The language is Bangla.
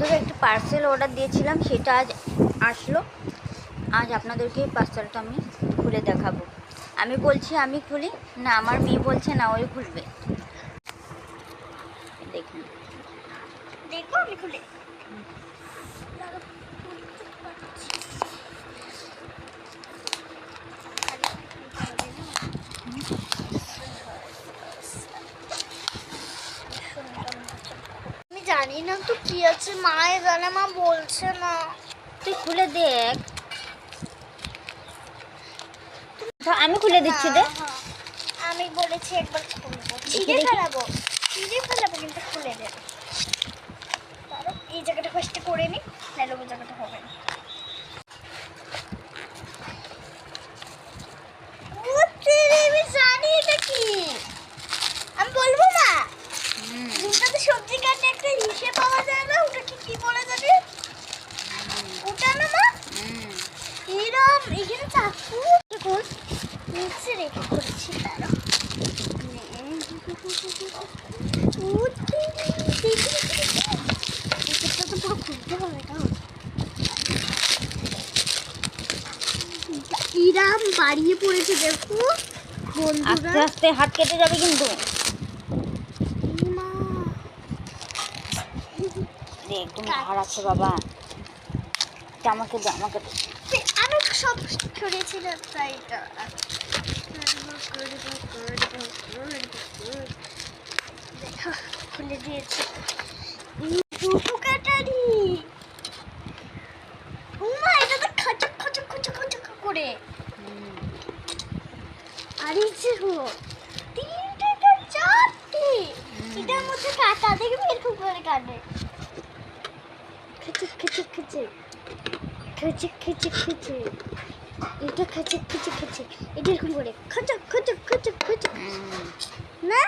বন্ধুরা একটি পার্সেল অর্ডার দিয়েছিলাম, সেটা আজ আসলো। আজ আপনাদেরকে পার্সেলটা আমি খুলে দেখাবো। আমি বলছি, আমি খুলি। না, আমার মেয়ে বলছে, না, ওই খুলবে। দেখুন। দেখো আমি খুলে আমি জানি না তো কি আছে মায়ে জানে মা বলছে না। তুই খুলে দেখ। আমি খুলে দিচ্ছি দে। হ্যাঁ, হ্যাঁ। আমি বলেছি একবার খুলবো। ছিঁড়ে। ফেলাবো ছিঁড়ে ফেলাবো কিন্তু খুলে দেবো। এই জায়গাটা ফার্স্টে করে নি নাহলে ওই জায়গাটা হবে না। সবজি কাটে একটা হিসেবে পাওয়া যায় না ওটা কি কি বলা যাবে ওটা না মা হুম। এরম এখানে চাকু। দেখুন নিচে রেখে করেছি তারা তো পুরো খুলতে হবে না ইরাম বাড়িয়ে পড়েছে দেখো। বন্ধুরা। আস্তে আস্তে হাত কেটে যাবে কিন্তু। একদম ধার আছে বাবা। আমাকে আমাকে সব করেছিলাম তাই এটা খুলে দিয়েছে। কাটারি। উমা, এটা খচক খচক খচক খচক করে। আর এই যে তিনটে চারটে। এটার মধ্যে কাটা দেখবি এরকম করে কাটে খচক খচক খচক খচক খেচে খেচে। এটা খেচে খেচে খেচে। এটা এরকম করে। খচক খচক খচক খচক। না?